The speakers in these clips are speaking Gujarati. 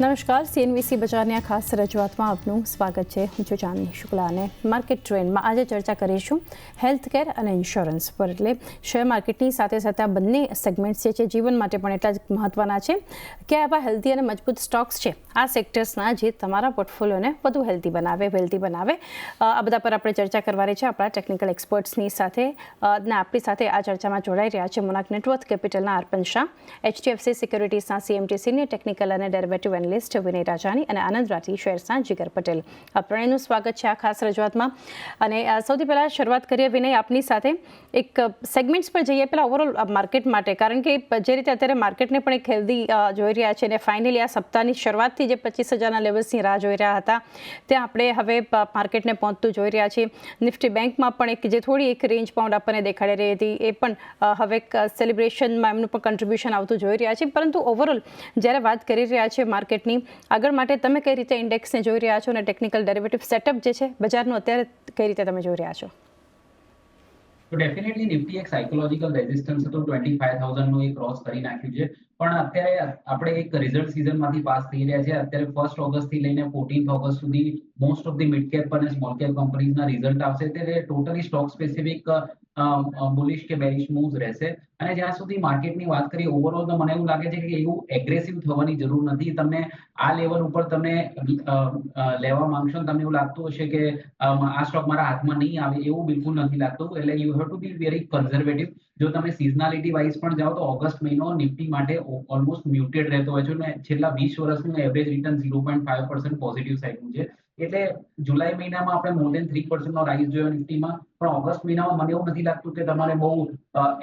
નમસ્કાર સીએનવીસી બજારની આ ખાસ રજૂઆતમાં આપનું સ્વાગત છે. હું છું જાનવી શુક્લા અને માર્કેટ ટ્રેન્ડમાં આજે ચર્ચા કરીશું હેલ્થ કેર અને ઇન્સ્યોરન્સ પર. એટલે શેર માર્કેટની સાથે સાથે આ બંને સેગમેન્ટ્સ જે છે, જીવન માટે પણ એટલા જ મહત્ત્વના છે કે આવા હેલ્ધી અને મજબૂત સ્ટોક્સ છે, આ સેક્ટર્સના જે તમારા પોર્ટફોલિયોને વધુ હેલ્ધી બનાવે વેલ્ધી બનાવે. આ બધા પર આપણે ચર્ચા કરવાની છે. આપણા ટેકનિકલ એક્સપર્ટ્સની સાથે અને આપણી સાથે આ ચર્ચામાં જોડાઈ રહ્યા છે મોનાક નેટવર્થ કેપિટલના અર્પણ શાહ, એચડીએફસી સિક્યોરિટીઝના સીએમટી સિનિયર ટેકનિકલ અને ડેરિવેટિવ એનાલિસ્ટ વિનય રાજાની અને આનંદ રાઠી શેરસાન જીગર પટેલ. આ ત્રણેયનું સ્વાગત છે આ ખાસ રજૂઆતમાં. અને સૌથી પહેલાં શરૂઆત કરીએ વિનય આપની સાથે. એક સેગમેન્ટ્સ પર જઈએ. પહેલાં ઓવરઓલ માર્કેટ માટે. કારણ કે જે રીતે અત્યારે માર્કેટને પણ એક હેલ્ધી જોઈ રહ્યા છે અને ફાઇનલી આ સપ્તાહની શરૂઆતથી જે પચીસ હજારના લેવલ્સની રાહ જોઈ રહ્યા હતા, ત્યાં આપણે હવે માર્કેટને પહોંચતું જોઈ રહ્યા છીએ. નિફ્ટી બેંકમાં પણ એક, જે થોડી એક રેન્જ પાઉન્ડ આપણને દેખાડી રહી હતી, એ પણ હવે સેલિબ્રેશનમાં એમનું પણ કન્ટ્રીબ્યુશન આવતું જોઈ રહ્યા છે પરંતુ ઓવરઓલ જ્યારે વાત કરી રહ્યા છે માર્કેટની આગળ માટે તમે કઈ રીતે ઇન્ડેક્સને જોઈ રહ્યા છો અને ટેકનિકલ ડેરિવેટિવ સેટઅપ જે છે, બજારનું અત્યારે કઈ રીતે તમે જોઈ રહ્યા છો? તો ડેફિનેટલી નિફ્ટી એક સાયકોલોજીકલ રેઝિસ્ટન્સ હતો. ટ્વેન્ટી ફાઈવ થાઉઝન્ડનું એ ક્રોસ કરી નાખ્યું છે. પણ અત્યારે આપણે એક રિઝલ્ટ સિઝનમાંથી પાસ થઈ રહ્યા છે. અત્યારે ફર્સ્ટ ઓગસ્ટથી લઈને ફોર્ટીન્થ ઓગસ્ટ સુધી most of the mid cap અને સ્મોલ કેપ કંપનીઝના રિઝલ્ટ આવશે. ત્યારે ટોટલી સ્ટોક સ્પેસિફિક બુલિશ કે બેરિશ મૂવ્સ રહેશે. અને જ્યાં સુધી માર્કેટની વાત કરીએ ઓવરઓલ તો મને એવું લાગે છે કે એવું એગ્રેસિવ થવાની જરૂર નથી. તમને આ લેવલ ઉપર તમે અ, અ, લેવા માંગશો તમને એવું લાગતું હશે કે આ સ્ટોક મારા હાથમાં નહીં આવે એવું બિલકુલ નથી લાગતું. એટલે you have to be very conservative જો તમે સિઝનાલિટી વાઇઝ પણ જાઓ તો ઓગસ્ટ મહિનો નિફ્ટી માટે ઓલમોસ્ટ મ્યુટેડ રહેતો હોય છે. અને છેલ્લા વીસ વર્ષનું average return zero point five percent positive સાઇડનું છે. એટલે જુલાઈ મહિનામાં આપણે મોર દેન થ્રી પર્સન્ટનો રાઇઝ જોયો નિફ્ટીમાં પણ ઓગસ્ટ મહિનામાં મને એવું નથી લાગતું કે તમારે બહુ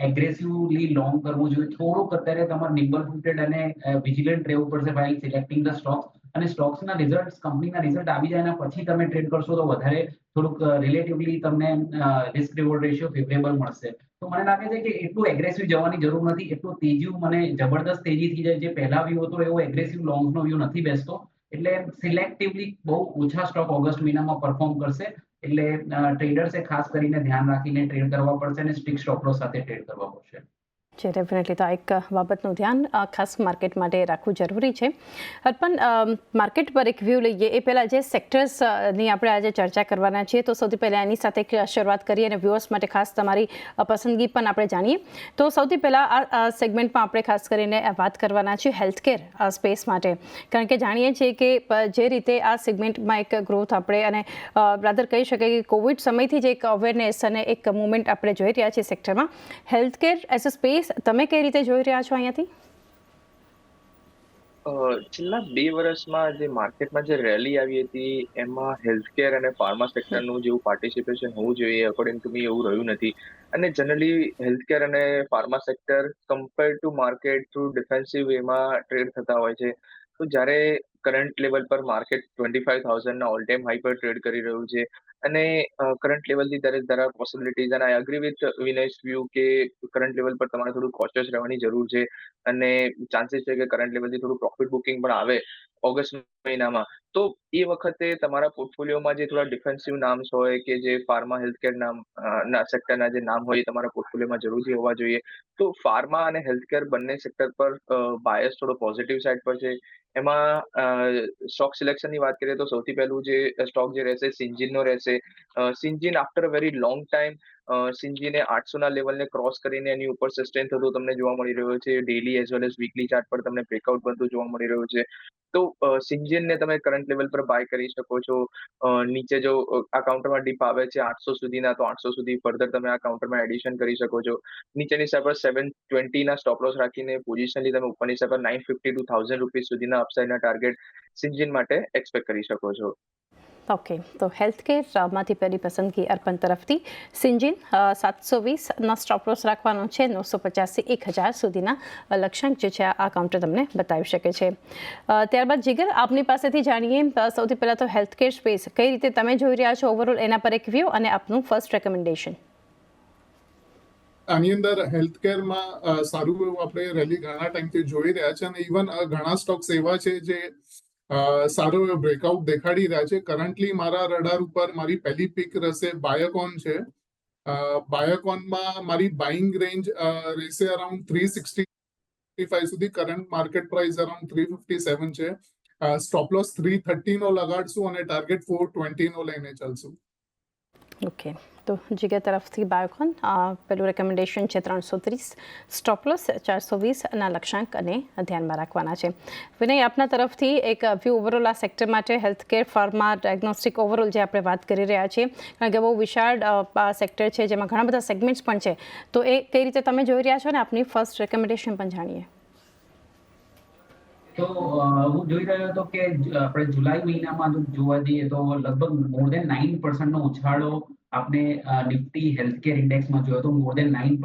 એગ્રેસિવલી લોંગ કરવું જોઈએ. થોડુંક અત્યારે તમારે નિમ્બલ ફૂટેડ અને વિજિલન્ટ રહેવું પડશે વાઇલ સિલેક્ટિંગ ધ સ્ટોક્સ અને સ્ટોક્સના રિઝલ્ટ કંપનીના રિઝલ્ટ આવી જાય પછી તમે ટ્રેડ કરશો તો વધારે થોડુંક રિલેટિવલી તમને રિસ્ક રિવોર્ડ રેશિયો ફેવરેબલ મળશે. તો મને લાગે છે કે એટલું એગ્રેસિવ જવાની જરૂર નથી. એટલું તેજી મને, જબરદસ્ત તેજી થઈ જાય. જે પહેલા વ્યૂ હતો એવો એગ્રેસિવ લોંગનો વ્યૂ નથી બેસતો. એટલે સિલેક્ટિવલી બહુ ઓછા સ્ટોક ઓગસ્ટ મહિનામાં પરફોર્મ કરશે. એટલે ટ્રેડર્સે ખાસ કરીને ધ્યાન રાખીને ટ્રેડ કરવા પડશે અને સ્ટિક સ્ટોપ લોસ સાથે ટ્રેડ કરવા પડશે. છે ડેફિનેટલી તો આ એક બાબતનું ધ્યાન ખાસ માર્કેટ માટે રાખવું જરૂરી છે. અર્પણ માર્કેટ પર એક વ્યૂ લઈએ, એ પહેલાં જે સેક્ટર્સની આપણે આજે ચર્ચા કરવાના છીએ, તો સૌથી પહેલાં એની સાથે શરૂઆત કરીએ અને વ્યૂઅર્સ માટે ખાસ તમારી પસંદગી પણ આપણે જાણીએ. તો સૌથી પહેલાં આ સેગમેન્ટમાં આપણે ખાસ કરીને વાત કરવાના છીએ હેલ્થકેર સ્પેસ માટે. કારણ કે જાણીએ છીએ કે જે રીતે આ સેગમેન્ટમાં એક ગ્રોથ આપણે અને રાધર કહી શકાય કે કોવિડ સમયથી જે એક અવેરનેસ અને એક મુવમેન્ટ આપણે જોઈ રહ્યા છીએ સેક્ટરમાં હેલ્થકેર એઝ અ સ્પેસ તમે કઈ રીતે જોઈ રહ્યા છો અહીંયાથી? છેલ્લા બે વર્ષમાં જે માર્કેટમાં જે રેલી આવી હતી, એમાં હેલ્થકેર અને ફાર્મા સેક્ટરનું જેવું પાર્ટિસિપેશન હોવું જોઈએ અકોર્ડિંગ ટુ મી એવું રહ્યું નથી. અને જનરલી હેલ્થકેર અને pharma sector compare to market through defensive વેમાં trade થતા હોય છે. તો જ્યારે કરંટ લેવલ પર માર્કેટ ટ્વેન્ટી ફાઈવ થાઉઝન્ડના ઓલ ટાઈમ હાઈ પર ટ્રેડ કરી રહ્યું છે અને કરંટ લેવલથી દરેક there are possibilities, and agree with Vinesh view કે કરંટ લેવલ પર તમારે થોડું કોશિયસ રહેવાની જરૂર છે. અને ચાન્સીસ છે કે કરંટ લેવલથી થોડું પ્રોફિટ બુકિંગ પણ આવે ઓગસ્ટ મહિનામાં. તો એ વખતે તમારા પોર્ટફોલિયોમાં જે થોડા ડિફેન્સિવ નામ્સ હોય કે જે ફાર્મા હેલ્થકેર નામ ના સેક્ટરના જે નામ હોય એ તમારા પોર્ટફોલિયોમાં જરૂરથી હોવા જોઈએ. તો ફાર્મા અને હેલ્થકેર બંને સેક્ટર પર બાયસ થોડો પોઝિટિવ સાઇડ પર છે. એમાં સ્ટોક સિલેક્શનની વાત કરીએ તો સૌથી પહેલું જે સ્ટોક જે રહેશે સિન્જિનનો રહેશે. સિન્જિન after a very long time સિન્જીને આઠસોના લેવલને ક્રોસ કરીને એની ઉપર સસ્ટેન થતું તમને જોવા મળી રહ્યું છે. Daily as well as weekly chart પર તમને બ્રેકઆઉટ બનતું જોવા મળી રહ્યું છે. તો સિન્જિનને તમે કરંટ લેવલ પર બાય કરી શકો છો. નીચે જો આ કાઉન્ટરમાં ડીપ આવે છે આઠસો સુધીના, તો આઠસો સુધી ફર્ધર તમે આ કાઉન્ટરમાં એડિશન કરી શકો છો. નીચેની સાઈડ પર સેવન ટ્વેન્ટીના સ્ટોપ લોસ રાખીને પોઝિશનલી તમે ઉપરની સાઈડ પર nine fifty two thousand rupees સુધીના અપસાઇડના ટાર્ગેટ સિંજીન માટે એક્સપેક્ટ કરી શકો છો. ઓકે તો હેલ્થકેરમાંથી પહેલી પસંદગી અર્પણ તરફથી સિંજીન સાતસો વીસના સ્ટોપ લોસ રાખવાનો છે નવસો પચાસથી એક હજાર સુધીના લક્ષ્યાંક જે છે આ કાઉન્ટર તમને બતાવી શકે છે ત્યારબાદ જીગર આપની પાસેથી જાણીએ સૌથી પહેલાં તો હેલ્થકેર સ્પેસ કઈ રીતે તમે જોઈ રહ્યા છો ઓવરઓલ એના પર એક વ્યૂ અને આપનું ફર્સ્ટ રેકમેન્ડેશન આની અંદર હેલ્થકેરમાં સારું એવું આપણે રેલી ઘણા ટાઈમથી જોઈ રહ્યા છે અને ઇવન ઘણા સ્ટોક્સ એવા છે જે સારો એવો બ્રેકઆઉટ દેખાડી રહ્યા છે. કરન્ટલી મારા રડાર ઉપર મારી પહેલી પિક રહેશે બાયોકોન છે. બાયોકોનમાં મારી બાઇંગ રેન્જ રહેશે અરાઉન્ડ થ્રી સિક્સટી ફાઈવ સુધી. Current market price around three fifty seven છે સ્ટોપ લોસ થ્રી થર્ટી નો લગાડશું અને ટાર્ગેટ ફોર ટ્વેન્ટી નો લઈને ચાલશું. ઓકે તો જીગર તરફથી બાયોકોન અ, પેલું રેકમેન્ડેશન છે ત્રણસો ત્રીસ સ્ટોપલોસ ચારસો વીસના લક્ષ્યાંક અને ધ્યાનમાં રાખવાના છે વિનય આપના તરફથી એક વ્યૂ ઓવરઓલ આ સેક્ટર માટે હેલ્થકેર ફાર્મા ડાયગ્નોસ્ટિક ઓવરઓલ જે આપણે વાત કરી રહ્યા છીએ કારણ કે બહુ વિશાળ સેક્ટર છે જેમાં ઘણા બધા સેગમેન્ટ્સ પણ છે તો એ કઈ રીતે તમે જોઈ રહ્યા છો ને? આપની ફર્સ્ટ રેકમેન્ડેશન પણ જાણીએ। તો હું જોઈ રહ્યો હતો કે આપણે જુલાઈ મહિનામાં જોવા જઈએ તો લગભગ મોર દેન નાઇન નો ઉછાળો આપણે નિફ્ટી હેલ્થકેર ઇન્ડેક્સમાં જોયો હતો મોર દેન નાઇન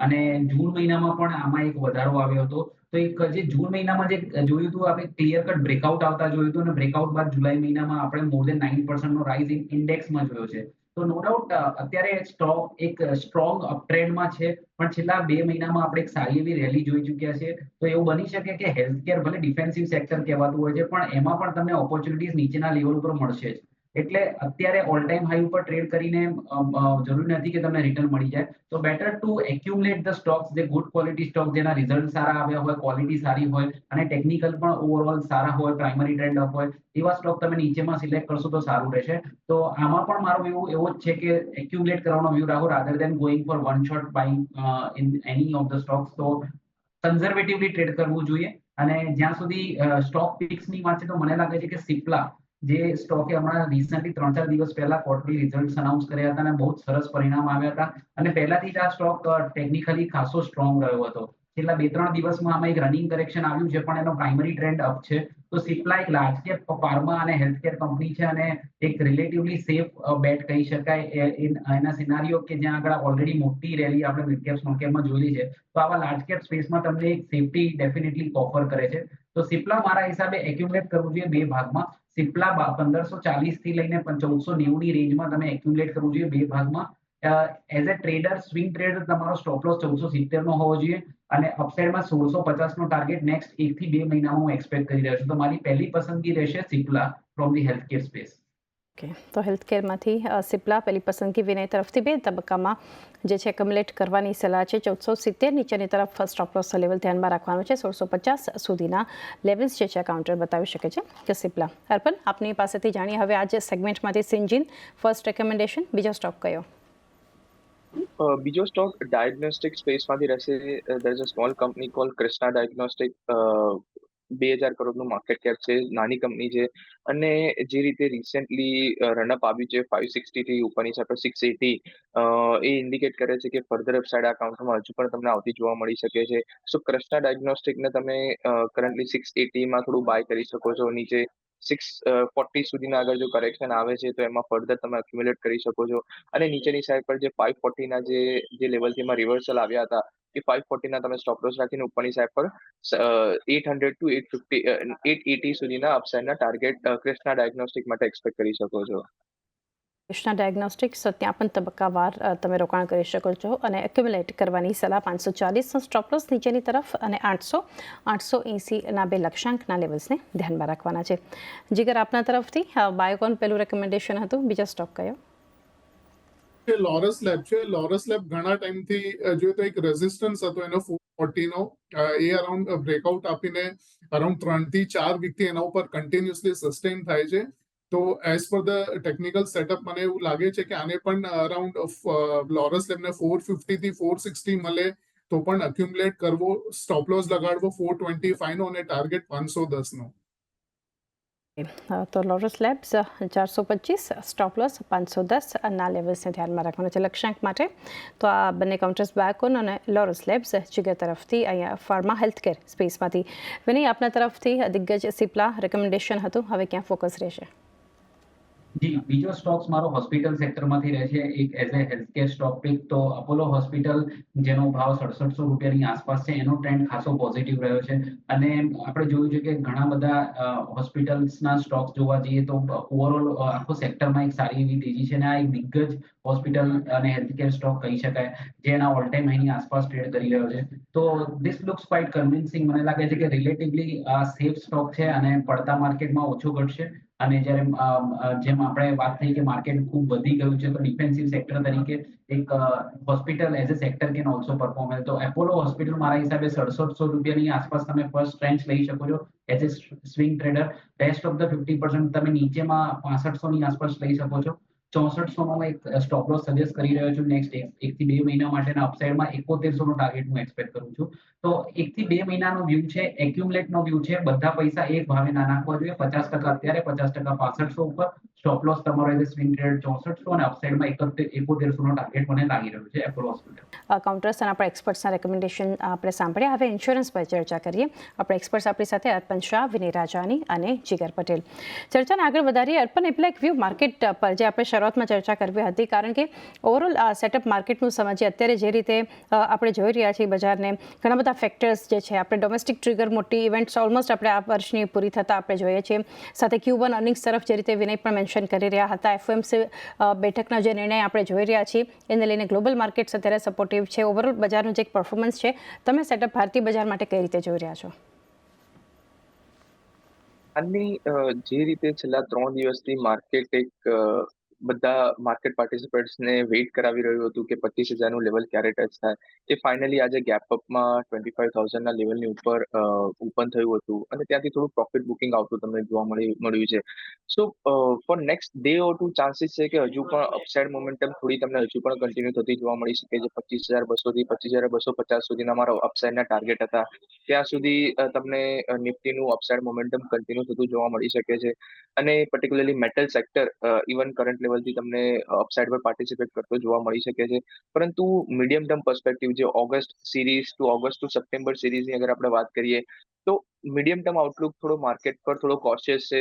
અને જૂન મહિનામાં પણ આમાં એક વધારો આવ્યો હતો. તો એક જે જૂન મહિનામાં જે જોયું હતું, આપણે ક્લિયર કટ બ્રેકઆઉટ આવતા જોયું હતું અને બ્રેકઆઉટ બાદ જુલાઈ મહિનામાં આપણે મોર દેન નાઇન નો રાઇઝ ઇન્ડેક્સમાં જોયો છે. તો નો ડાઉટ અત્યારે સ્ટોક એક સ્ટ્રોંગ અપટ્રેન્ડમાં છે, પણ છેલ્લા બે મહિનામાં આપણે એક સારી એવી રેલી જોઈ ચૂક્યા છે. તો એવું બની શકે કે હેલ્થકેર ભલે ડિફેન્સિવ સેક્ટર કહેવાતું હોય છે, પણ એમાં પણ તમને ઓપોર્ચ્યુનિટીઝ નીચેના લેવલ ઉપર મળશે જ. એટલે અત્યારે ઓલ ટાઈમ હાઈ ઉપર ટ્રેડ કરીને જરૂરી નથી કે તમને રિટર્ન મળી જાય. તો better to accumulate the stocks જે ગુડ ક્વોલિટી સ્ટોક જેના રિઝલ્ટ સારા આવ્યા હોય ક્વોલિટી સારી હોય, અને ટેકનિકલ પણ ઓવરઓલ સારા હોય પ્રાઇમરી ટ્રેન્ડ અપ હોય, એવા સ્ટોક તમે નીચેમાં સિલેક્ટ કરશો તો સારું રહેશે. તો આમાં પણ મારો એવું, એવો જ છે કે એક્યુમલેટ કરવાનો વ્યૂ રાખો rather than going for one shot buying in any of the stocks તો કન્ઝર્વેટિવલી ટ્રેડ કરવું જોઈએ. અને જ્યાં સુધી સ્ટોક પિક્સની વાત છે તો મને લાગે છે કે સિપ્લા જે સ્ટોકે હમણાં રિસન્ટલી ત્રણ ચાર દિવસ પહેલા ક્વાર્ટરલી રિઝલ્ટ અનાઉન્સ કર્યા હતા અને બહુ સરસ પરિણામ આવ્યા હતા. અને પહેલાથી જ આ સ્ટોક ટેકનિકલી ખાસો સ્ટ્રોંગ રહ્યો હતો. છેલ્લા બે ત્રણ દિવસમાં આમાં એક રનિંગ કરેક્શન આવ્યું છે, પણ એનો પ્રાઇમરી ટ્રેન્ડ અપ છે. તો સિપ્લા એક લાર્જ કેપ ફાર્મા અને હેલ્થકેર કંપની છે અને એક રિલેટિવલી સેફ બેટ કહી શકાય. એના સિનારીઓ કે જ્યાં આગળ ઓલરેડી મોટી રેલી આપણે મિડ કેપ સ્મોલ કેપમાં જોયેલી છે. તો આવા લાર્જ કેપ સ્પેસમાં તમને એક સેફટી ડેફિનેટલી ઓફર કરે છે. તો સિપ્લા મારા હિસાબે એક્યુમલેટ કરવું જોઈએ બે ભાગમાં. સિપ્લા પંદરસો ચાલીસથી લઈને ચૌદસો નેવું ની રેન્જમાં તમે એક્યુમ્યુલેટ કરવું જોઈએ બે ભાગમાં. As a trader swing trader તમારો સ્ટોપ લોસ ચૌદસો સિત્તેર નો હોવો જોઈએ અને અપસાઇડમાં સોળસો પચાસ નો ટાર્ગેટ નેક્સ્ટ એક થી બે મહિનામાં હું એક્સપેક્ટ કરી રહ્યો છું. તો મારી પહેલી પસંદગી રહેશે Cipla from the health care space okay. તો હેલ્થ કેરમાંથી સિપ્લા પહેલી પસંદગી વિનય તરફથી બે તબક્કામાં, જે છે કમ્યુલેટ કરવાની સલાહ છે. ચૌદસો સિત્તેર નીચેની તરફ ફર્સ્ટ ઓફ લેવલ ધ્યાનમાં રાખવાનું છે. સોળસો પચાસ સુધીના લેવલ્સ જે છે કાઉન્ટર બતાવી શકે છે કે સિપ્લા. અર્પણ, આપની પાસેથી જાણીએ હવે આજે સેગમેન્ટમાંથી સિન્જિન ફર્સ્ટ રેકમેન્ડેશન બીજો સ્ટોક કયો? બીજો સ્ટોક ડાયગ્નોસ્ટિક સ્પેસમાંથી રહેશે. There is a small company call Krishna diagnostic બે હજાર કરોડનું માર્કેટ કેપ છે, નાની કંપની છે અને જે રીતે રિસેન્ટલી રનઅપ આવ્યું છે ફાઇવ સિક્સટીથી ઉપરની સાથે સિક્સ એટી એ ઇન્ડિકેટ કરે છે કે ફર્ધર અપસાઇડ આ કાઉન્ટરમાં હજુ પણ તમને આવતી જોવા મળી શકે છે. સો ક્રષ્ણા ડાયગ્નોસ્ટિકને તમે કરન્ટલી સિક્સ એટીમાં થોડું બાય કરી શકો છો, નીચે સિક્સ ફોર્ટી સુધીના આગળ જો કરેક્શન આવે છે, તો એમાં ફર્ધર તમે એક્યુમ્યુલેટ કરી શકો છો. અને નીચેની સાઈડ પર જે ફાઈવ ફોર્ટીના જે જે લેવલથી એમાં રિવર્સલ આવ્યા હતા, એ ફાઈવ ફોર્ટીના તમે સ્ટોપ લોસ રાખીને ઉપરની સાઈડ પર eight hundred to eight fifty eight eighty સુધીના અપસાઇડના ટાર્ગેટ ક્રિષ્ના ડાયગ્નોસ્ટિક માટે એક્સપેક્ટ કરી શકો છો. કૃષ્ણા ડાયગ્નોસ્ટિક્સ ત્યાં પણ તબક્કાવાર તમે રોકાણ કરી શકો છો અને એક્યુમ્યુલેટ કરવાની સલાહ પાંચસો ચાલીસનો સ્ટોપલોસ નીચેની તરફ અને આઠસો આઠસો એંસીના બે લક્ષ્યાંકના લેવલ્સને ધ્યાનમાં રાખવાના છે. જીગર આપના તરફથી બાયોકોન પેલું રેકમેન્ડેશન હતું, બીજા સ્ટોક કયો? લોરસ લેબ છે. લોરસ લેબ ઘણા ટાઈમથી જોઈએ તો એક રેઝિસ્ટન્સ હતો એનો ફોર્ટીનો એ અરાઉન્ડ બ્રેકઆઉટ આપીને અરાઉન્ડ ત્રણથી ચાર વીકથી એના ઉપર કન્ટિન્યુઅસલી સસ્ટેન થાય છે. તો as per the technical setup મને એવું લાગે છે કે આને પણ અરાઉન્ડ લોરસ લેબને ફોર ફિફ્ટી થી ફોર સિક્સટી મળે તો પણ અક્યુમ્યુલેટ કરવો સ્ટોપ લોસ લગાડવો ફોર ટ્વેન્ટી ફાઈવ નો અને ટાર્ગેટ પાંચસો દસ નો તો લોરસ લેબ્સ ચારસો પચીસ સ્ટોપલોસ પાંચસો દસ, ના લેવલ્સને ધ્યાનમાં રાખવાના છે લક્ષ્યાંક માટે. તો આ બંને કાઉન્ટર્સ બાયોકોન અને લોરસ લેબ્સ જીગર તરફથી અહીંયા ફાર્મા હેલ્થકેર સ્પેસમાંથી વિનય, આપના તરફથી દિગ્ગજ સિપ્લા રેકમેન્ડેશન હતું. હવે ક્યાં ફોકસ રહેશે? જી, બીજો સ્ટોક્સ મારો હોસ્પિટલ સેક્ટરમાંથી રહે છે. એક as a healthcare stock pick તો અપોલો હોસ્પિટલ જેનો ભાવ સડસઠસો રૂપિયાની આસપાસ છે. એનો ટ્રેન્ડ ખાસો પોઝિટિવ રહ્યો છે. અને આપણે જોયું છે કે ઘણા બધા હોસ્પિટલ્સના સ્ટોક્સ જોવા જઈએ તો ઓવરઓલ આખો સેક્ટરમાં એક સારી એવી તેજી છે અને આ એક દિગ્ગજ હોસ્પિટલ અને હેલ્થકેર સ્ટોક કહી શકાય, જે એના ઓલ ટાઈમ હાઈની આસપાસ ટ્રેડ કરી રહ્યો છે. તો ધીસ લુક્સ ક્વાઇટ કન્વિન્સિંગ મને લાગે છે કે રિલેટિવલી આ સેફ સ્ટોક છે અને પડતા માર્કેટમાં ઓછો ઘટશે. અને જ્યારે જેમ આપણે વાત થઈ કે માર્કેટ ખૂબ વધી ગયું છે, તો ડિફેન્સિવ સેક્ટર તરીકે એક hospital as a sector can also perform તો એપોલો હોસ્પિટલ મારા હિસાબે સડસઠસો રૂપિયાની આસપાસ તમે ફર્સ્ટ ટ્રેન્ચ લઈ શકો છો as a swing trader best of the fifty percent તમે નીચેમાં પાસઠસો ની આસપાસ લઈ શકો છો. ચોસઠસો નો સ્ટોપ લોસ સજેસ્ટ કરી રહ્યો છું નેક્સ્ટ એક થી બે મહિના માટેના અપસાઇડમાં એકોતેરસો નો ટાર્ગેટ હું એક્સપેક્ટ કરું છું. તો એક થી બે મહિનાનો વ્યૂ છે એક્યુમલેટ નો વ્યૂ છે, બધા પૈસા એક ભાવે ના નાખવા જોઈએ. પચાસ ટકા અત્યારે, પચાસ ટકા પાસઠસો ઉપર. સ્ટોપ લોસ તમારો એઝ સ્વિંગ ટ્રેડ ચોસઠસો અને અપસાઇડમાં એકોતેર એકોતેરસો નો ટાર્ગેટ મને લાગી રહ્યો છે એપોલો હોસ્પિટલ કાઉન્ટર્સ અને આપણા એક્સપર્ટ્સના રેકમેન્ડેશન આપણે સાંભળ્યા. હવે ઇન્સ્યોરન્સ પર ચર્ચા કરીએ. આપણા એક્સપર્ટ્સ આપણી સાથે અર્પણ શાહ, વિનય રાજાની અને જીગર પટેલ. ચર્ચાને આગળ વધારીએ. અર્પણ, એટલે એક વ્યૂ માર્કેટ પર જે આપણે શરૂઆતમાં ચર્ચા કરવી હતી, કારણ કે ઓવરઓલ સેટઅપ માર્કેટનું સમજીએ, અત્યારે જે રીતે આપણે જોઈ રહ્યા છીએ બજારને, ઘણા બધા ફેક્ટર્સ જે છે, આપણે ડોમેસ્ટિક ટ્રિગર મોટી ઇવેન્ટ્સ ઓલમોસ્ટ આપણે આ વર્ષની પૂરી થતાં આપણે જોઈએ છીએ. સાથે ક્યુ વન અર્નિંગ્સ તરફ જે રીતે વિનય પણ મેન્શન કરી રહ્યા હતા. એફઓએમસી બેઠકના જે નિર્ણય આપણે જોઈ રહ્યા છીએ, એને લઈને ગ્લોબલ માર્કેટ્સ અત્યારે સપોર્ટિવ છે. ઓવરઓલ બજારનું જે એક પરફોર્મન્સ છે, તમે સેટઅપ ભારતીય બજાર માટે કઈ રીતે જોઈ રહ્યા છો? આની જે રીતે છેલ્લા ત્રણ દિવસથી માર્કેટ એક બધા માર્કેટ પાર્ટિસિપેન્ટ્સને વેઇટ કરાવી રહ્યું હતું કે પચીસ હજારનું લેવલ ક્યારે ટચ થાય. એ ફાઇનલી આજે ગેપ અપમાં ટ્વેન્ટી ફાઈવ થાઉઝન્ડના લેવલની ઉપર ઓપન થયું હતું અને ત્યાંથી થોડું પ્રોફિટ બુકિંગ આવતું તમને જોવા મળી, મળ્યું છે. So for next day or two chances છે કે હજુ પણ અપસાઇડ મોમેન્ટમ થોડી તમને હજુ પણ કન્ટિન્યુ થતી જોવા મળી શકે છે. પચીસ હજાર બસોથી પચીસ હજાર બસો પચાસ સુધીના મારા અપસાઇડના ટાર્ગેટ હતા. ત્યાં સુધી તમને નિફ્ટીનું અપસાઇડ મોમેન્ટમ કન્ટિન્યુ થતું જોવા મળી શકે છે. અને particularly metal sector even current લેવલથી તમને અપસાઇડ પર પાર્ટિસિપેટ કરતો જોવા મળી શકે છે. પરંતુ મીડિયમ ટર્મ પર્સપેક્ટિવ જે August series to August to September સિરીઝની અગર આપણે વાત કરીએ તો મીડિયમ ટર્મ આઉટલુક થોડો માર્કેટ પર થોડો કોશિયસ છે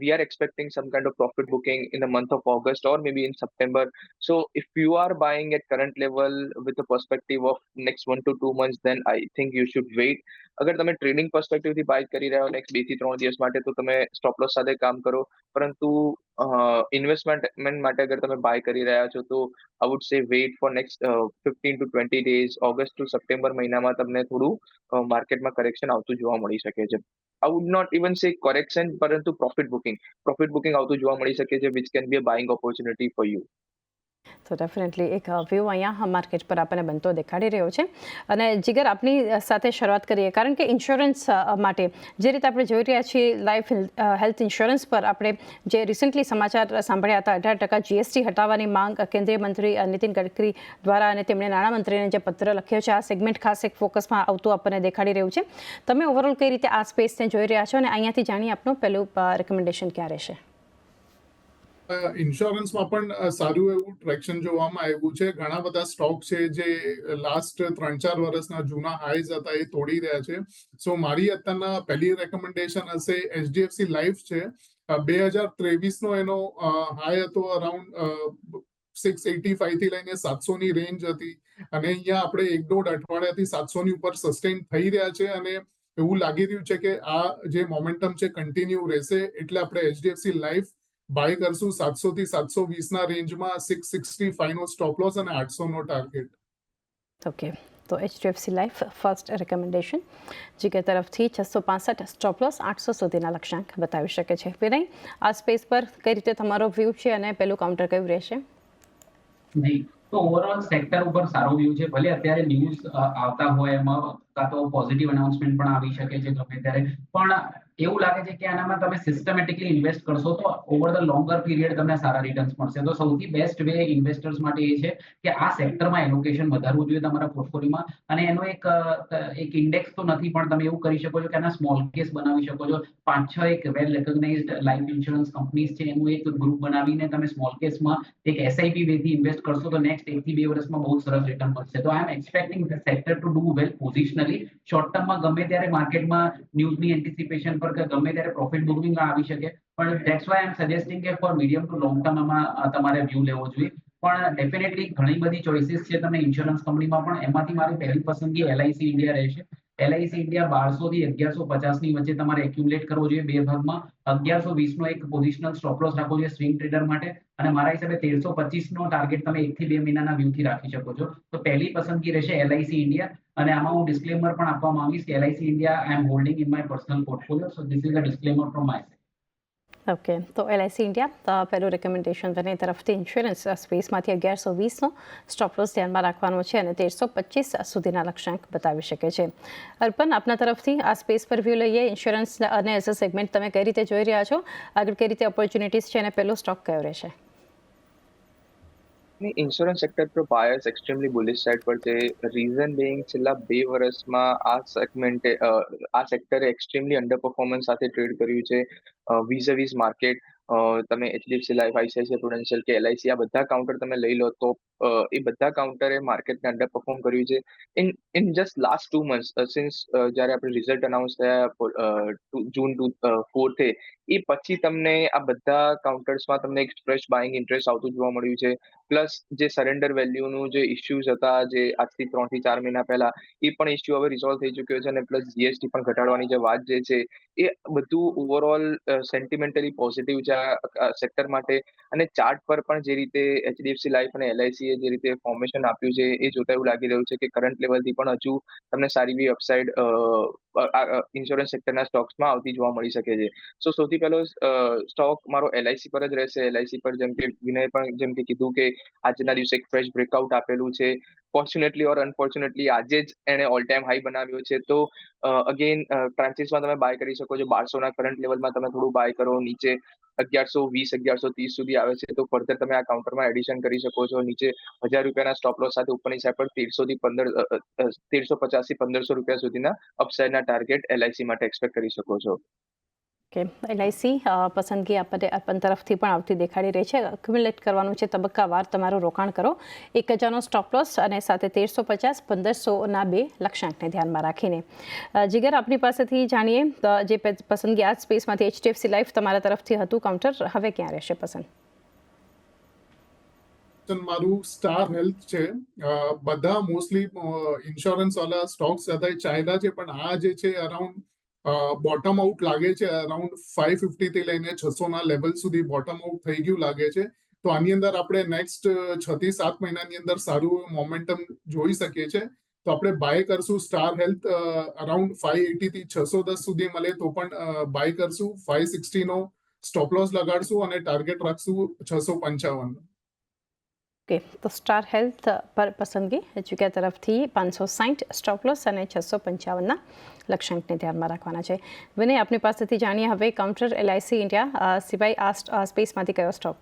we are expecting some kind of profit booking in the month of August or maybe in September. So if you are buying at current level with a perspective of next one to two months, then I think you should wait. અગર તમે ટ્રેડિંગ પર્સપેક્ટિવથી બાય કરી રહ્યા હો નેક્સ્ટ બેથી ત્રણ દિવસ માટે તો તમે સ્ટોપ લોસ સાથે કામ કરો પરંતુ ઇન્વેસ્ટમેન્ટ માટે અગર તમે બાય કરી રહ્યા છો તો I would say wait for next fifteen to twenty days August to September મહિનામાં તમને થોડું માર્કેટમાં કરેક્શન આવતું જોવા મળી શકે છે. I would not even say correction પરંતુ પ્રોફિટ બુકિંગ પ્રોફિટ બુકિંગ આવતું જોવા મળી શકે છે which can be a buying opportunity for you તો ડેફિનેટલી એક વ્યૂ અહીંયા માર્કેટ પર આપણને બનતો દેખાડી રહ્યો છે. અને જીગર, આપની સાથે શરૂઆત કરીએ, કારણ કે ઇન્સ્યોરન્સ માટે જે રીતે આપણે જોઈ રહ્યા છીએ લાઈફ હેલ્થ ઇન્સ્યોરન્સ પર આપણે જે રિસન્ટલી સમાચાર સાંભળ્યા હતા, અઢાર ટકા જીએસટી હટાવવાની માંગ કેન્દ્રીય મંત્રી નીતિન ગડકરી દ્વારા અને તેમણે નાણામંત્રીને જે પત્ર લખ્યો છે, આ સેગમેન્ટ ખાસ એક ફોકસમાં આવતું આપણને દેખાડી રહ્યું છે. તમે ઓવરઓલ કઈ રીતે આ સ્પેસને જોઈ રહ્યા છો અને અહીંયાથી જાણી આપનું પહેલું રેકમેન્ડેશન ક્યાં રહેશે? ઇન્સ્યોરન્સમાં પણ સારું એવું ટ્રેક્શન જોવામાં આવ્યું છે. ઘણા બધા સ્ટોક છે જે લાસ્ટ ત્રણ ચાર વર્ષના જૂના હાઈઝ હતા એ તોડી રહ્યા છે. સો મારી અત્યારના પહેલી રેકમેન્ડેશન હશે એચડીએફસી લાઈફ છે. બે હજાર ત્રેવીસનો એનો હાઈ હતો અરાઉન્ડ સિક્સ એટી ફાઈવથી લઈને સાતસો ની રેન્જ હતી. અને અહીંયા આપણે એક દોઢ અઠવાડિયાથી સાતસો ની ઉપર સસ્ટેન થઈ રહ્યા છે અને એવું લાગી રહ્યું છે કે આ જે મોમેન્ટમ છે કન્ટિન્યુ રહેશે એટલે આપણે એચડીએફસી લાઈફ બાય કરશું સાતસો થી સાતસો વીસ ના રેન્જમાં સિક્સ સિક્સટી ફાઈવ નો સ્ટોપ લોસ અને આઠસો નો ટાર્ગેટ ઓકે તો HDFC life first recommendation GK તરફથી છસો પાસઠ સ્ટોપ લોસ આઠસો સુધીના લક્ષ્યાંક બતાવી શકે છે. વિનય આ સ્પેસ પર કઈ રીતે તમારો વ્યૂ છે અને પેલું કાઉન્ટર કયું રહેશે? તો ઓવરઓલ સેક્ટર ઉપર સારો વ્યૂ છે. ભલે અત્યારે ન્યૂઝ આવતા હોય એમાં કાં તો પોઝિટિવ અનાઉન્સમેન્ટ પણ આવી શકે છે ગમે ત્યારે. પણ એવું લાગે છે કે આનામાં તમે સિસ્ટમેટિકલી ઇન્વેસ્ટ કરશો તો ઓવર ધ લોંગર પીરિયડ તમને સારા રિટર્ન્સ મળશે. તો સૌથી બેસ્ટ વે ઇન્વેસ્ટર્સ માટે એ છે કે આ સેક્ટરમાં એલોકેશન વધારવું જોઈએ તમારા પોર્ટફોલિયોમાં અને એનો એક એક ઇન્ડેક્સ તો નથી, પણ તમે એવું કરી શકો છો કે આના સ્મોલ કેસ બનાવી શકો છો. પાંચ, છ એક well recognised life insurance companies છે, એનું એક ગ્રુપ બનાવીને તમે સ્મોલ કેસમાં એક એસઆઈપી વેથી ઇન્વેસ્ટ કરશો તો નેક્સ્ટ એકથી બે વર્ષમાં બહુ સરસ રિટર્ન મળશે. તો I am expecting sector to do well positionally short ટર્મમાં ગમે ત્યારે માર્કેટમાં ન્યૂઝની એન્ટિસિપેશન પર ગમે ત્યારે પ્રોફિટ બુકિંગ આવી શકે, પણ that's why I am suggesting કે for medium to long term આમાં તમારે વ્યૂ લેવો જોઈએ. પણ ડેફિનેટલી ઘણી બધી ચોઇસીસ છે તમે ઇન્સ્યોરન્સ કંપનીમાં પણ, એમાંથી મારી પહેલી પસંદગી એલઆઈસી ઇન્ડિયા રહેશે. એલઆઈસી ઇન્ડિયા બારસો થી અગિયારસો પચાસની વચ્ચે તમારે એક્યુમુલેટ કરવો જોઈએ બે ભાગમાં. અગિયારસો વીસ નો એક પોઝિશનલ સ્ટોપ રાખવો જોઈએ સ્વિંગ ટ્રેડર માટે, અને મારા હિસાબે તેરસો પચીસ નો ટાર્ગેટ તમે એક થી બે મહિનાના વ્યૂ થી રાખી શકો છો. તો પહેલી પસંદગી રહેશે એલઆઈસી ઇન્ડિયા અને આમાં હું ડિસ્ક્લેમર પણ આપવા માંગીશ કે LIC India I am holding in my personal portfolio so this is a disclaimer from my okay તો એલઆઈસી ઇન્ડિયા પહેલું રેકમેન્ડેશન તને તરફથી ઇન્સ્યોરન્સ સ્પેસમાંથી અગિયારસો વીસનો સ્ટોપલોસ ધ્યાનમાં રાખવાનો છે અને તેરસો પચીસ સુધીના લક્ષ્યાંક બતાવી શકે છે. અર્પણ, આપના તરફથી આ સ્પેસ પર વ્યૂ લઈએ. ઇન્સ્યોરન્સ અને એઝ અ સેગમેન્ટ તમે કઈ રીતે જોઈ રહ્યા છો? આગળ કઈ રીતે ઓપોર્ચ્યુનિટીઝ છે અને પહેલો સ્ટોક કયો રહેશે? ઇન્સ્યોરન્સ સેક્ટર પર બાયર્સ એક્સ્ટ્રીમલી બુલિશ સાઇડ પર છે. રીઝન બિંગ છેલ્લા બે વર્ષમાં આ સેગમેન્ટે આ સેક્ટરે એક્સ્ટ્રીમલી અંડર પરફોર્મન્સ સાથે ટ્રેડ કર્યું છે. વીસ વીસ માર્કેટ તમે એચડીએફસી લાઈફ આઈસીઆઈસીઆઈ પ્રુડેન્શિયલ કે એલઆઈસી આ બધા કાઉન્ટર તમે લઈ લો તો એ બધા કાઉન્ટરે માર્કેટને અંડર પરફોર્મ કર્યું છે. In in just last two months since જ્યારે આપણે રિઝલ્ટ અનાઉન્સ થયા જૂન ટુ ફોર્થે એ પછી તમને આ બધા કાઉન્ટર્સમાં તમને એક ફ્રેશ બાઇંગ ઇન્ટરેસ્ટ આવતું જોવા મળ્યું છે. પ્લસ જે સરેન્ડર વેલ્યુનું જે ઇસ્યુઝ હતા, જે આજથી ત્રણથી ચાર મહિના પહેલા, એ પણ ઇસ્યુ હવે રિઝોલ્વ થઈ ચૂક્યો છે અને પ્લસ જીએસટી પણ ઘટાડવાની જે વાત જે છે, એ બધું ઓવરઓલ સેન્ટિમેન્ટલી પોઝિટિવ છે આ સેક્ટર માટે. અને ચાર્ટ પર પણ જે રીતે એચડીએફસી લાઈફ અને એલઆઈસીએ જે રીતે ફોર્મેશન આપ્યું છે, એ જોતા એવું લાગી રહ્યું છે કે કરંટ લેવલથી પણ હજુ તમને સારી એવી અપસાઇડ ઇન્સ્યોરન્સ સેક્ટરના સ્ટોક્સમાં આવતી જોવા મળી શકે છે. સો સૌથી પહેલો સ્ટોક મારો એલઆઈસી પર જ રહેશે. એલઆઈસી પર જેમ કે વિનય પણ જેમ કે કીધું કે આજના દિવસે એક ફ્રેશ બ્રેકઆઉટ આપેલું છે. ફોર્ચ્યુનેટલી ઓર અનફોર્ચ્યુનેટલી આજે જ એને ઓલ ટાઈમ હાઈ બનાવ્યો છે. તો અગેન ટ્રાન્સિસમાં તમે બાય કરી શકો છો. બારસોના કરંટ લેવલમાં તમે થોડું બાય કરો. નીચે અગિયારસો વીસ, અગિયારસો ત્રીસ સુધી આવે છે. તો ફર્ધર તમે આ કાઉન્ટરમાં એડિશન કરી શકો છો. નીચે હજાર રૂપિયાના સ્ટોપ લોસ સાથે ઉપરની સાઈડ પર તેરસો થી પંદર તેરસો પચાસથી પંદરસો રૂપિયા સુધીના અપસાઇડના ટાર્ગેટ એલઆઈસી માટે એક્સપેક્ટ કરી શકો છો. કે એલઆઈસી પસંદગી અર્પણ તરફથી પણ આવતી દેખાડી રહી છે. એક્યુમ્યુલેટ કરવાનું છે તબક્કાવાર તમારું રોકાણ કરો. એક હજારનો સ્ટોપ અને સાથે તેરસો પચાસ પંદરસોના બે લક્ષ્યાંકને ધ્યાનમાં રાખીને. જીગર આપની પાસેથી જાણીએ જે પસંદગી આ સ્પેસમાંથી એચડીએફસી લાઈફ તમારા તરફથી હતું. કાઉન્ટર હવે ક્યાં રહેશે પસંદ? મારું સ્ટાર હેલ્થ છે. બધા મોસ્ટલી ઇન્સ્યોરન્સ વાળા સ્ટોક્સ હતા ચાલ્યા છે, પણ આ જે છે અરાઉન્ડ બોટમ આઉટ લાગે છે અરાઉન્ડ ફાઈવ ફિફ્ટી થી લઈને છસો ના લેવલ સુધી બોટમ આઉટ થઈ ગયું લાગે છે. તો આની અંદર આપણે નેક્સ્ટ છ થી સાત મહિનાની અંદર સારું મોમેન્ટમ જોઈ શકીએ છીએ તો આપણે બાય કરશું star health around five eighty થી છસો દસ સુધી મળે તો પણ બાય કરશું. ફાઈવ સિક્સટી નો સ્ટોપ લોસ લગાડશું અને ટાર્ગેટ રાખશું છસો પંચાવન ઓકે, તો સ્ટાર હેલ્થ પર પસંદગી એજ્યુકેર તરફથી પાંચસો સાઠ સ્ટોપલોસ અને છસો પંચાવનના લક્ષ્યાંકને ધ્યાનમાં રાખવાના છે. વિનય, આપની પાસેથી જાણીએ હવે કાઉન્ટર એલઆઈસી ઇન્ડિયા સિવાય આ સ્પેસમાંથી કયો સ્ટોક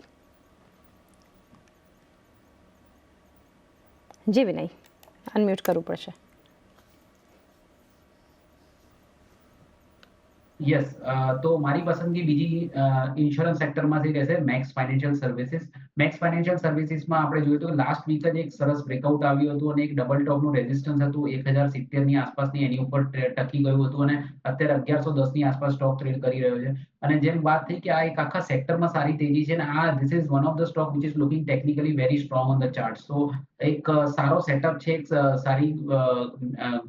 જી વિનય, અનમ્યુટ કરવું પડશે. યસ તો મારી પસંદગી બીજી ઇન્સ્યોરન્સ સેક્ટરમાંથી રહેશે Max financial services Max financial સર્વિસીસમાં આપણે જોયું તો લાસ્ટ વીક જ એક સરસ બ્રેકઆઉટ આવ્યું હતું અને એક ડબલ ટોપનું રેઝિસ્ટન્સ હતું એક હજાર સિત્તેરની આસપાસની એની ઉપર ટકી ગયું હતું, અને અત્યારે અગિયારસો દસની આસપાસ સ્ટોક ટ્રેડ કરી રહ્યો છે. અને જેમ વાત થઈ કે આ એક આખા સેક્ટરમાં સારી તેજી છે અને આ this is one of the stock which is looking technically very strong on the chart so એક સારો સેટઅપ છે, એક સારી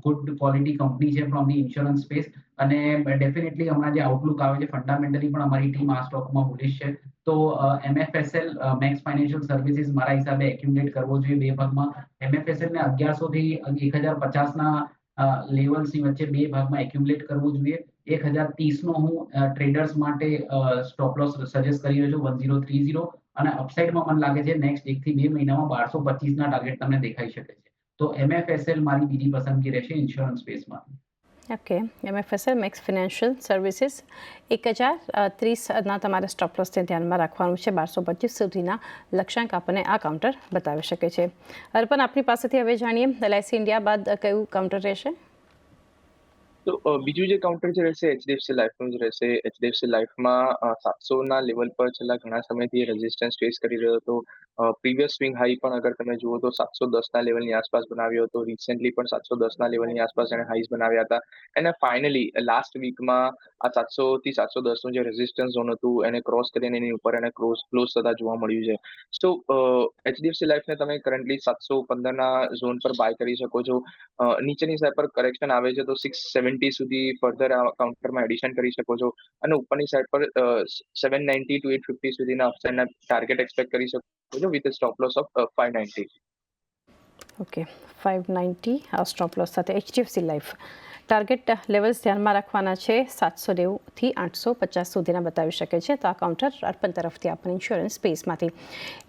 ગુડ ક્વોલિટી કંપની છે ફ્રોમ ધી ઇન્સ્યોરન્સ સ્પેસ અને ડેફિનેટલી હમણાં જે આઉટલુક આવે છે ફંડામેન્ટલી પણ અમારી ટીમ આ સ્ટોકમાં બુલિશ છે. તો એમએફએસએલ મેક્સ ફાઇનાન્શિયલ સર્વિસીસ મારા હિસાબે એક્યુમ્યુલેટ કરવો જોઈએ બે ભાગમાં. એમએફએસએલ ને અગિયારસો થી એક હજાર પચાસના લેવલ્સની વચ્ચે બે ભાગમાં એક્યુમુલેટ કરવું જોઈએ. એક હજાર ત્રીસનો હું ટ્રેડર્સ માટે સ્ટોપ લોસ સજેસ્ટ કરી રહ્યો છું, વન ઝીરો થ્રી ઝીરો. અને અપસાઇડમાં મને લાગે છે નેક્સ્ટ એક થી બે મહિનામાં બારસો પચીસના ટાર્ગેટ તમને દેખાઈ શકે છે. તો એમએફએસએલ મારી બીજી પસંદગી રહેશે ઇન્સ્યોરન્સ સ્પેસમાં okay MFSL Max financial services એક હજાર ત્રીસના તમારે સ્ટોપલોસને ધ્યાનમાં રાખવાનું છે. બારસો પચીસ સુધીના લક્ષ્યાંક આપણને આ કાઉન્ટર બતાવી શકે છે. અર્પણ, આપણી પાસેથી હવે જાણીએ. એલઆઈસી ઇન્ડિયા બાદ કયું કાઉન્ટર રહેશે? તો બીજું જે કાઉન્ટર જે રહેશે એચડીએફસી લાઈફનું જ રહેશે. એચડીએફસી લાઈફમાં સાતસોના લેવલ પર છેલ્લા ઘણા સમયથી રેઝિસ્ટન્સ ફેસ કરી રહ્યો હતો. પ્રીવિયસ સ્વિંગ હાઈ પણ અગર તમે જુઓ તો સાતસો દસના લેવલની આસપાસ બનાવ્યો હતો. રિસેન્ટલી પણ સાતસો દસના લેવલની આસપાસ એણે હાઈસ બનાવ્યા હતા. અને ફાઇનલી લાસ્ટ વીકમાં આ સાતસો થી સાતસો દસનું જે રેઝિસ્ટન્સ ઝોન હતું, એને ક્રોસ કરીને એની ઉપર એને ક્રોસ ક્લોઝ થતા જોવા મળ્યું છે. સો એચડીએફસી લાઈફને તમે કરન્ટલી સાતસો પંદરના ઝોન પર બાય કરી શકો છો. નીચેની સાઈડ પર કરેક્શન આવે છે તો સિક્સ સેવન્ટી સુધી ફર્ધર આ કાઉન્ટરમાં એડિશન કરી શકો છો. અને ઉપરની સાઈડ પર seven ninety to eight fifty સુધીના અપસાઇડના ટાર્ગેટ એક્સપેક્ટ કરી શકો છો with stop loss of five ninety okay five ninety stop loss સાથે એચડીએફસી લાઈફ ટાર્ગેટ લેવલ્સ ધ્યાનમાં રાખવાના છે, સાતસો નેવુંથી આઠસો પચાસ સુધીના બતાવી શકે છે. તો આ કાઉન્ટર અર્પણ તરફથી આપણને ઇન્સ્યોરન્સ સ્પેસમાંથી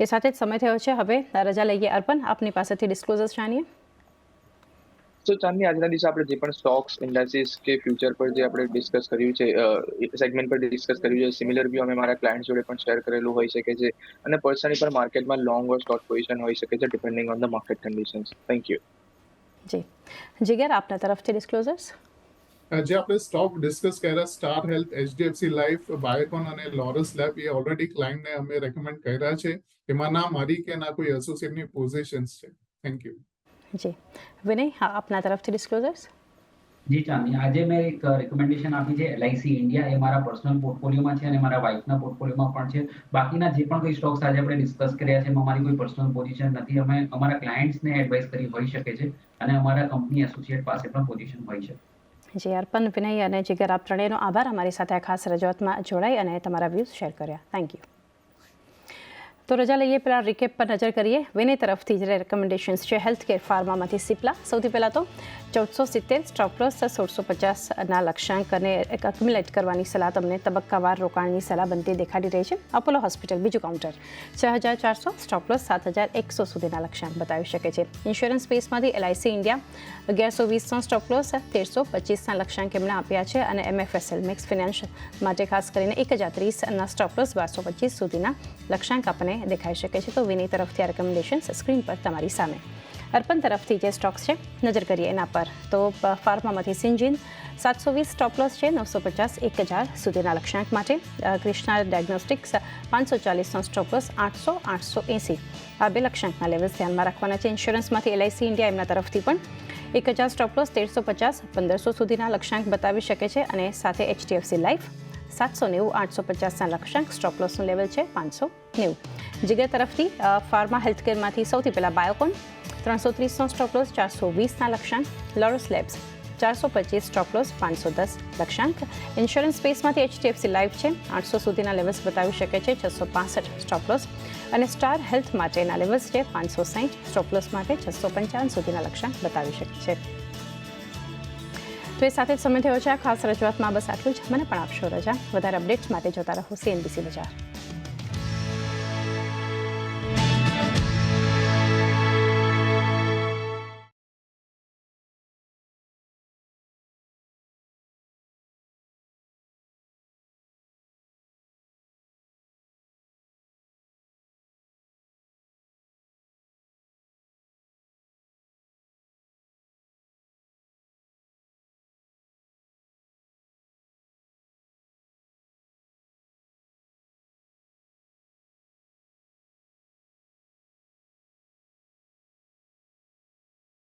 એ સાથે જ સમય થયો છે. હવે રજા લઈએ અર્પણ. આપની પાસેથી ડિસ્ક્લોઝર જાણીએ. તો ચાંદની આજના દિવસે આપણે જે પણ સ્ટોક્સ ઇન્ડસ્ટ્રીઝ કે ફ્યુચર પર જે આપણે ડિસ્કસ કર્યું છે સેગમેન્ટ પર ડિસ્કસ કર્યું છે સિમિલર વ્યૂ અમે મારા ક્લાયન્ટ જોડે પણ શેર કરેલું હોઈ શકે છે અને પર્સનલી પણ માર્કેટમાં લોંગ ઓર શોર્ટ પોઝિશન હોઈ શકે છે depending on the market conditions thank you ji. Jigar આપના તરફથી ડિસ્ક્લોઝર્સ જે આપણે સ્ટોક ડિસ્કસ કર્યા star health HDFC life Biocon અને લોરસ લેબ એ ઓલરેડી ક્લાયન્ટને અમે રેકમેન્ડ કર્યા છે. એમાં ના મારી કે ના કોઈ એસોસિએટની પોઝિશન્સ છે. Thank you ji. વિનય હા આપના તરફથી ડિસ્ક્લોઝર્સ જી ચાંદની. આજે મેં એક રેકમેન્ડેશન આપી છે એલઆઈસી ઇન્ડિયા એ મારા પર્સનલ પોર્ટફોલિયોમાં છે અને મારા વાઇફના પોર્ટફોલિયોમાં પણ છે. બાકીના જે પણ કોઈ સ્ટોક્સ આજે આપણે ડિસ્કસ કર્યા છે એમાં મારી કોઈ પર્સનલ પોઝિશન નથી. અમે અમારા ક્લાયન્ટ્સને એડવાઇસ કરી હોઈ શકે છે અને અમારા કંપની એસોસિએટ પાસે પણ પોઝિશન હોય છે. જી અર્પણ વિનય અને જીગર આપ ત્રણેયનો આભાર. અમારી સાથે આ ખાસ રજૂઆતમાં જોડાઈ અને તમારા વ્યૂઝ શેર કર્યા. થેન્ક યુ તો રજા લઈએ. પહેલાં રિકેપ પર નજર કરીએ. વિનય તરફથી જે રેકમેન્ડેશન્સ છે. હેલ્થ કેર ફાર્મામાંથી સિપ્લા સૌથી પહેલાં તો ચૌદસો સિત્તેર સ્ટોપલોસ સોળસો પચાસના લક્ષ્યાંક અને એક અક્યુમ્યુલેટ કરવાની સલાહ તમને તબક્કાવાર રોકાણની સલાહ બનતી દેખાડી રહી છે. અપોલો હોસ્પિટલ બીજું કાઉન્ટર છ હજાર ચારસો સ્ટોપ લોસ સાત હજાર એકસો સુધીના લક્ષ્યાંક બતાવી શકે છે. ઇન્સ્યોરન્સ સ્પેસમાંથી એલઆઈસી ઇન્ડિયા અગિયારસો વીસનો સ્ટોપલોસ તેરસો પચીસના લક્ષ્યાંક એમને આપ્યા છે અને એમએફએસએલ મેક્સ ફિનાન્સ માટે ખાસ કરીને એક હજાર ત્રીસના સ્ટોપલોસ બારસો પચીસ સુધીના લક્ષ્યાંક દેખાઈ શકે છે તો વિની તરફથી આ રેકમેન્ડેશન્સ સ્ક્રીન પર તમારી સામે. અર્પણ તરફથી જે સ્ટોક્સ છે, નજર કરીએ એના પર. તો ફાર્મામાંથી સિન્જિન સાતસો વીસ સ્ટોપલોસ છે, નવસો પચાસ, એક હજાર સુધીના લક્ષ્યાંક માટે. ક્રિષ્ના ડાયગ્નોસ્ટિક્સ પાંચસો ચાલીસનો સ્ટોપલોસ આઠસો આઠસો એંસી. આ બે લક્ષ્યાંકના લેવલ્સ ધ્યાનમાં રાખવાના છે. ઇન્સ્યોરન્સમાંથી એલઆઈસી ઇન્ડિયા એમના તરફથી પણ એક હજાર સ્ટોપલોસ તેરસો પચાસ, પંદરસો સુધીના લક્ષ્યાંક બતાવી શકે છે અને સાથે એચડીએફસી લાઈફ સાતસો નેવું, આઠસો પચાસના લક્ષ્યાંક. સ્ટોપલોસનું લેવલ છે પાંચસો નેવું. જીગર તરફથી ફાર્મા હેલ્થકેરમાંથી સૌથી પહેલાં બાયોકોન ત્રણસો ત્રીસનો સ્ટોપલોસ ચારસો વીસના લક્ષ્યાંક. લોરસ લેબ્સ ચારસો પચીસ સ્ટોપલોસ પાંચસો દસ લક્ષ્યાંક. ઇન્સ્યોરન્સ સ્પેસમાંથી એચડીએફસી લાઈફ છે, આઠસો સુધીના લેવલ્સ બતાવી શકે છે, છસો પાસઠ સ્ટોપલોસ અને સ્ટાર હેલ્થ માટેના લેવલ્સ છે, પાંચસો સાઠ સ્ટોપલોસ માટે છસો પંચાવન સુધીના લક્ષ્યાંક બતાવી શકે છે. તો એ સાથે સમય થયો છે. આ ખાસ રજૂઆતમાં બસ આટલું જ. મને પણ આપશો રજા. વધારે અપડેટ્સ માટે જોતા રહો. સીએનબીસી બજાર.